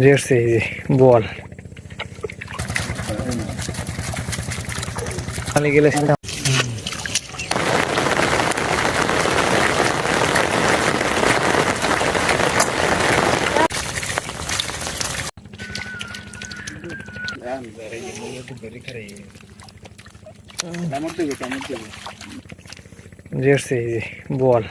জেরসি বল খালি গেলে সেটা জেরসি বল খালি జెర్సీ ఇది బాల్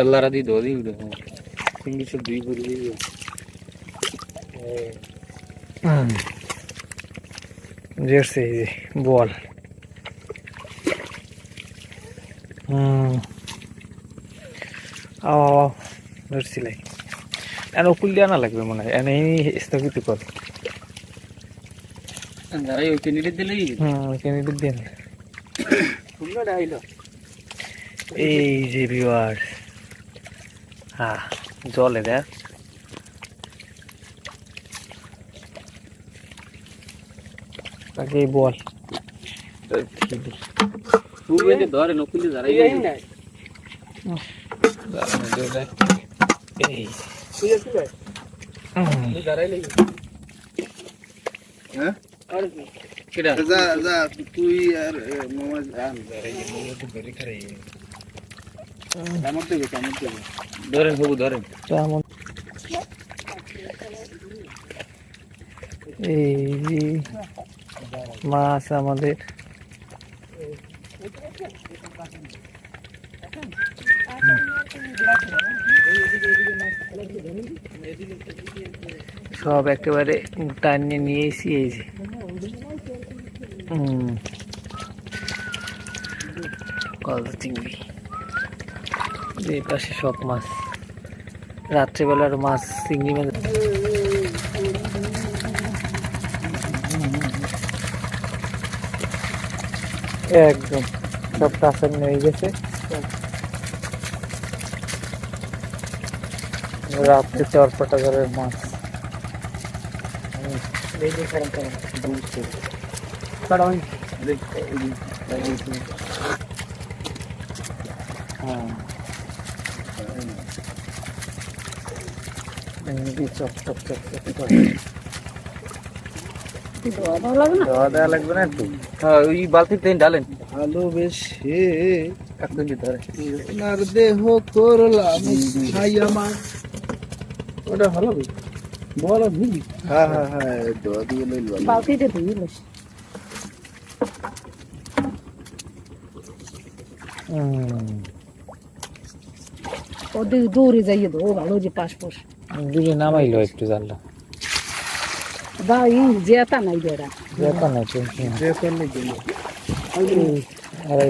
ಎಲ್ಲರದಿ ದೋದಿ ಇಂಗ್ಲೀಷ್ ದುಯಿ ಬುರ್ಲಿ ಜೆರ್ಸಿ ಇದು ಬಾಲ್ ও ধরছিলাই এন উকুল দিয়ে আনা লাগবে মনে হয় এনে স্থগিত কর। এই যে ভিউয়ার হ্যাঁ জলে দেখ। তাকে বল। ধরে নকুল দাঁড়াই হ্যাঁ? তুই আর মামা আন। ধরে খারে কামড় দেবে? কামড় দেবে ধরেন। এই মাছ আমাদের সব একেবারে টানিয়ে নিয়েছি, এই যে। চিংড়ি। এই পাশে সব মাছ। রাত্রেবেলার মাছ চিংড়ি মাছ। একদম। সব টাসার নিয়ে গেছে। রাত্রে চরপাটা করে মাছ লাগবে না একটু হ্যাঁ ওই বালতিতে ডালেন ভালোবেসে আপনার দেহ করলাম ছাই আমার ওটা ভালো বড় ভিড় হ্যাঁ হ্যাঁ হ্যাঁ দোয়া দিয়ে লইল বালতিতে ধুইল হুম। ওদের দৌড়ে যাইয়ে দো ভালো যে পাশ পাশ দূরে নামাইলো একটু জানলা বা ই জেতা নাই বেড়া। ব্যাপার নাই যে করলে গেল। আরে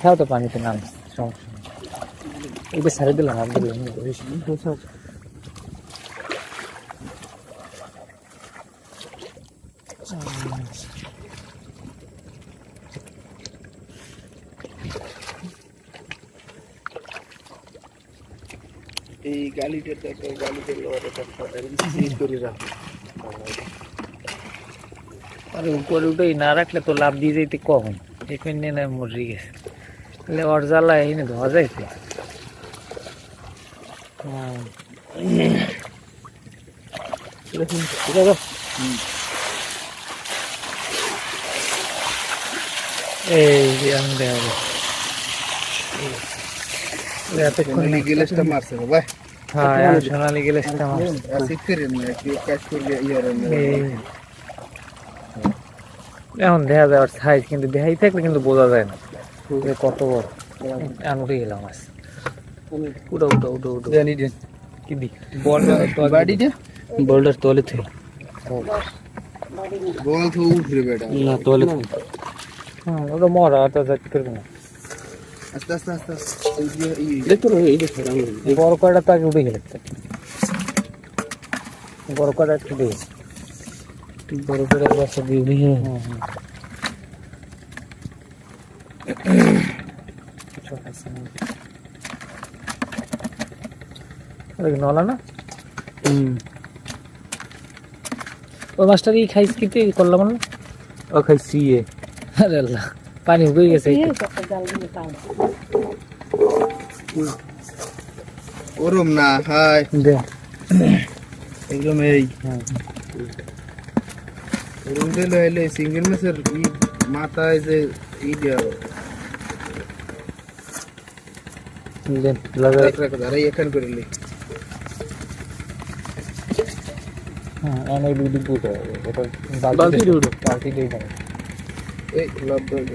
খাও তো পানিতে নাম সমস্যা নেই। এটা ছাড়ে দিলাম আর এই গালিটা দেখো গালিতে লোয়ারে করে রাখো। আরে উপরে উঠেই না রাখলে তো লাভ দিয়ে যেতে কম। এখানে নিয়ে না মরে গেছে। তাহলে ওর জ্বালা এনে ধোয়া যাইতে। এই আমি দেখাবো হ্যাঁ, এখন দেখা যায় সাইজ কিন্তু দেখাই থাকলে কিন্তু বোঝা যায় না। কত বড়। উঠে গেলাম মাছ উঠো উঠো উঠো উঠো। জানি কি দি বোল্ডার থে বল হ্যাঁ, তো বেটা না হ্যাঁ ওটা মরা তো যাচ্ছে না। আস্তে আস্তে আস্তে দেখো এই দেখো বড় কয়টা তো আগে উঠে গেলে বড় কয়টা একটু দিয়ে বড় করে একবার সব দিয়ে উঠে হ্যাঁ। গেলে নলা না? হুম। ও মাস্টার ই কিতে করলাম না? ও খাইছি আরে আল্লাহ। পানি উবে গেছে এই কত জাল দিয়ে খাও ওরম না হাই দে এগুলো এই হ্যাঁ ওরম দিলে এলে সিঙ্গেল মাছের ই মাথায় যে ই দেওয়া দে লাগা রাখ রাখ আরে এখান করে লে হ্যাঁ এনে দুই বুট এটা বালতি বালতি দিয়ে উঠো। বালতি দিয়ে দাও এই লব দে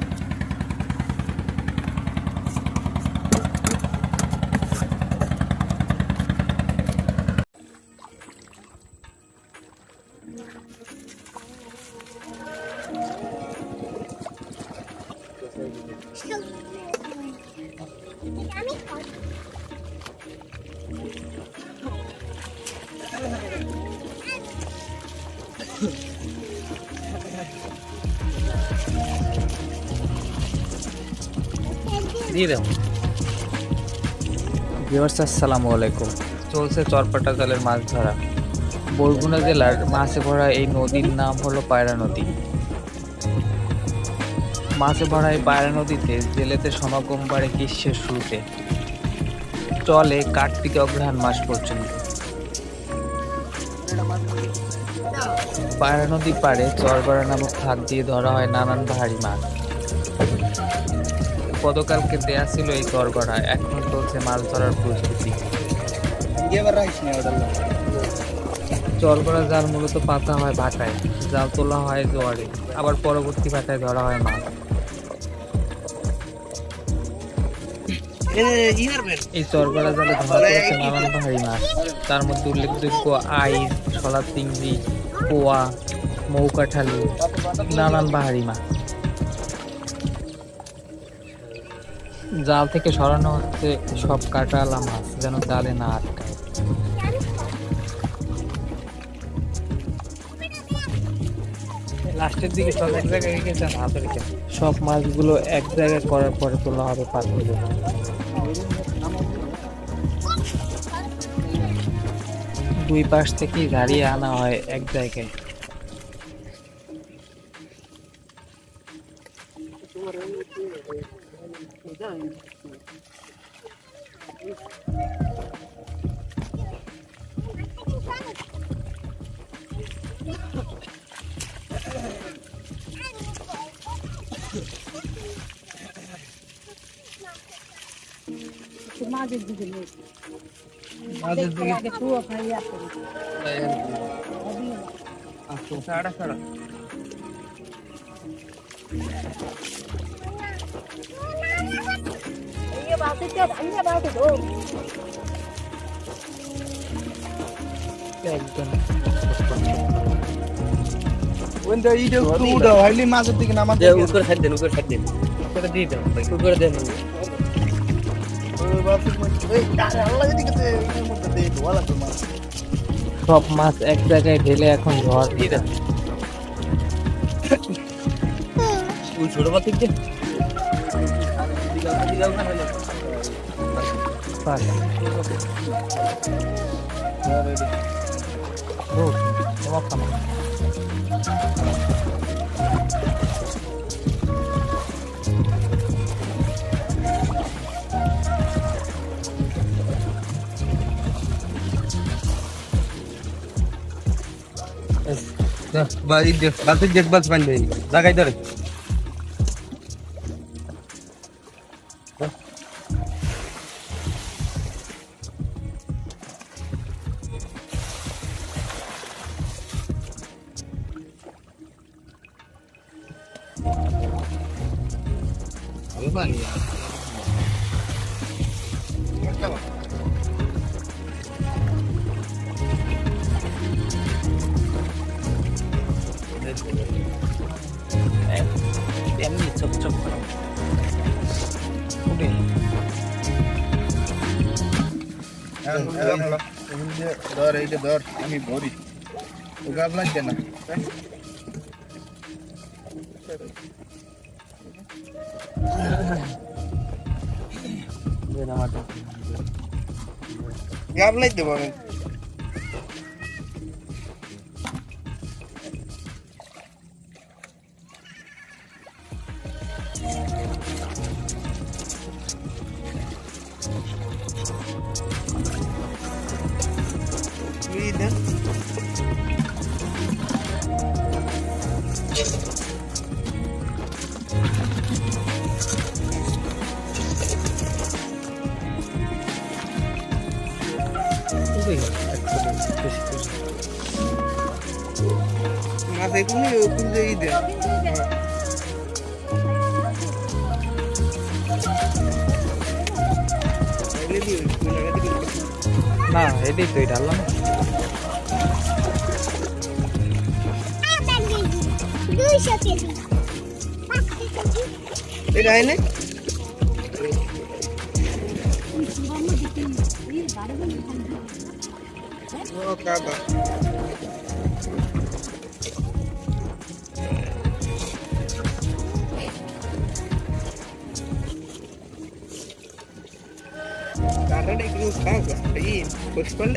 দিয়ে আলাইকুম। চলছে চরপাটা জালের মাছ ধরা। বরগুনা জেলার মাছে ভরা এই নদীর নাম হলো পায়রা নদী। মাছে ভরা এই পায়রা নদীতে জেলেতে সমাগম বাড়ে গ্রীষ্মের শুরুতে। চলে কার্তিক অগ্রহায়ণ মাস পর্যন্ত। পায়রা নদী পাড়ে চরবাড়া নামক খাদ দিয়ে ধরা হয় নানান ভারী মাছ। গতকালকে দেয়া ছিল এই গড়গড়া এখন চলছে মাছ ধরার প্রস্তুতি। চরগড়া জাল মূলত পাতা হয় ভাটায়, জাল তোলা হয় জোয়ারে, আবার পরবর্তী ভাটায় ধরা হয় মাছ। এই চরগড়া জালে ধরা পড়েছে নানান ভারী মাছ। তার মধ্যে উল্লেখযোগ্য আইস শলা চিংড়ি, পোয়া, মৌকাঠালি, নানান বাহারি মাছ। জাল থেকে সরানো হচ্ছে সব কাটালা মাছ যেন জালে না আটকায়। লাস্টের দিকে সব এক জায়গায় রেখেছে হাতে সব মাছগুলো এক জায়গায় করার পরে তোলা হবে পাত্রে দুই পাশ থেকেই দাঁড়িয়ে আনা হয় এক জায়গায়। মাঝের দিকে নেই মাঝের দিকে আগে পুরো খাইয়া করি সাড়া সাড়া একদম ওই তো এইটা একটু উঠাও হাইলি মাছের দিকে নামার দে উপরে সাইড দেন উপরে সাইড দেন করে দিয়ে দাও ভাই। উপরে দেন সব মাছ এক জায়গায় ঢেলে এখন ঝড় দিয়ে ছোট পাতিক দে বাস। ও, তোমার খামা। বাড়ি দেখ বালতি দেখ বালতি পানি দেই লাগাই ধরে এমনি চপ চপ করে উঠে ধর এইটা ধর আমি ভরি ও গাব লাগছে না গাব লাই দেবো আমি খুবই। মাথায় কোনো কোন জায়গায় দেন না। এটাই তো এটা কেজি এটা হয় না ও কাদা কাদাটা একটু কাদা এই পুষ্পল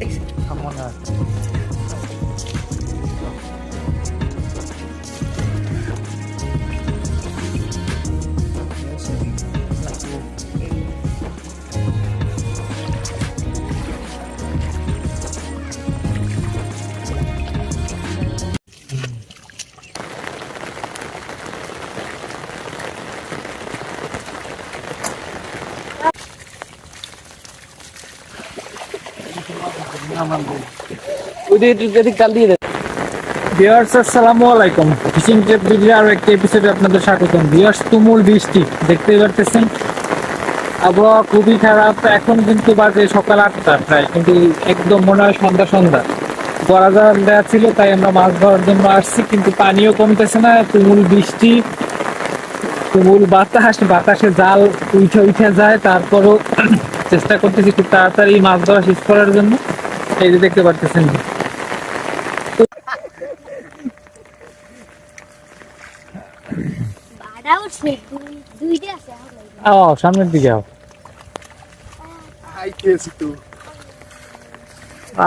আলাইকুম। আপনাদের তুমুল বৃষ্টি। দেখতেই পারতেছেন? আবহাওয়া খুবই খারাপ। এখন কিন্তু সকাল আটটা কিন্তু একদম মনে হয় সন্ধ্যা সন্ধ্যা। দেওয়া ছিল, তাই আমরা মাছ ধরার জন্য আসছি, কিন্তু পানিও কমতেছে না। তুমুল বৃষ্টি, তুমুল বাতাস, বাতাসে জাল উঠে উঠে যায়। তারপরও চেষ্টা করতেছি খুব তাড়াতাড়ি মাছ ধরা শেষ করার জন্য। এই যে দেখতে পারতেছেন। সামনের দিকে আও।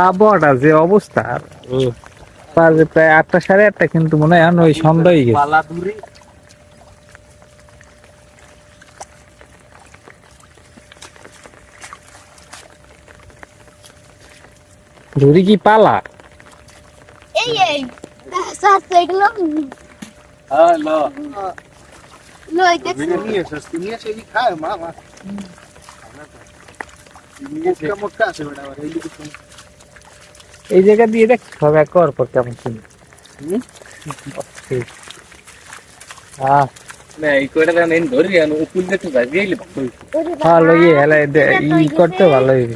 আবহাওয়াটা যে অবস্থা প্রায় আটটা সাড়ে আটটা কিন্তু মনে হয় ওই সন্ধ্যা হয়ে গেছে ধরি কি পালা? এই এই। স্যার তো এগুলো নিয়ে এসে নিয়ে এসে এই খায় মা মা। জায়গা দিয়ে দেখ সব একর পর কেমন চিনি হ্যাঁ করতে ভালো হইবে।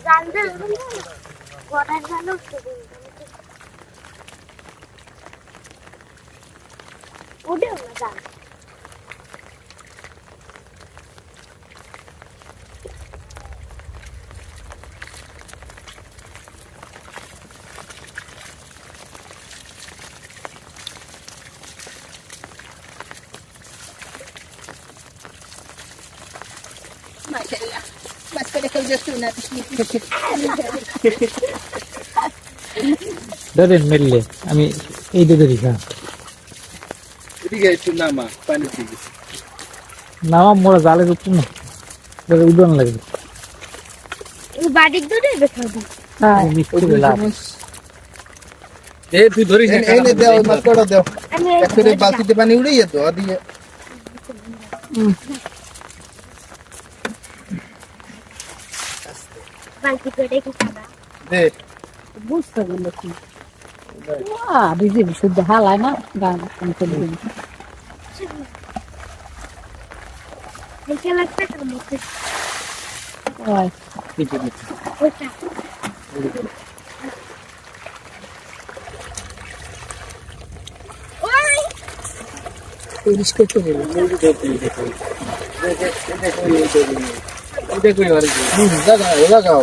বাড়া মাছ জাল দে গড়ার জাল উঠছে উঠে না জাল ধরেন মেললে আমি এই দিয়ে ধরি হ্যাঁ। এদিকে একটু নামা পানি দিকে নামা মোরা জালে করছি না। উদন লাগবে। বাড়ির দূরে বেখাবো মিষ্টি লাভ। এ তুই ধরিস এনে দাও ওই মাছটা দাও। আমি একটু বালতিতে পানি উড়ে যেত দিয়ে বালতি করে কি খাবা বুঝতে গেলে কি বিজেপি শুদ্ধ হালায় না গান করে দিন দেখে লাগছে তো মুখে ওই ওটা ওই তিরিশ করতে দেবে দেখো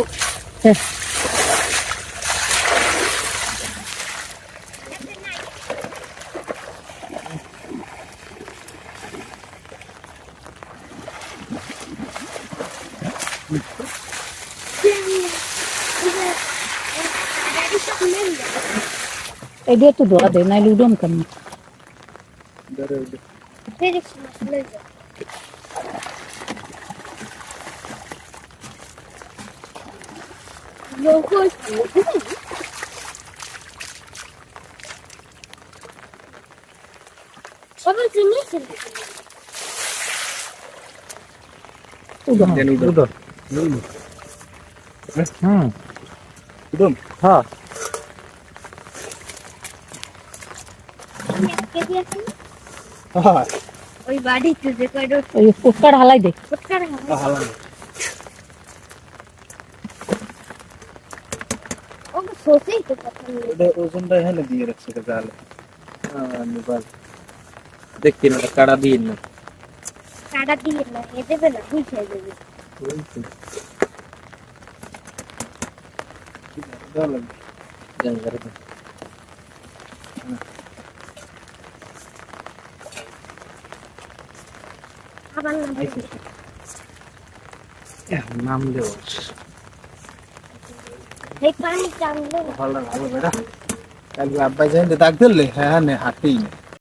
এবার কি হুম লাগাও লাগাও গাড়ি সব নেই এটা একটু ধরা দে নাইলে হ্যাঁ ওই বাড়িতে যে কয়টা ওই ফুটকার হালাই দে। ফুটকার হালাম ও তো কথা ওজনটা এখানে দিয়ে রাখছে জালে। হ্যাঁ নিবাল দেখছি না ওটা কাটা না। কাটা দিয়ে না এ দেবে না বুঝে দেবে। দেওয়া লাগবে। জান করে দাও। আবার নাম দেব। এই পানি টানলে ভালো ভালো বেটা কালকে আব্বা যাই ডাক দিলে হ্যাঁ নে হাতেই না।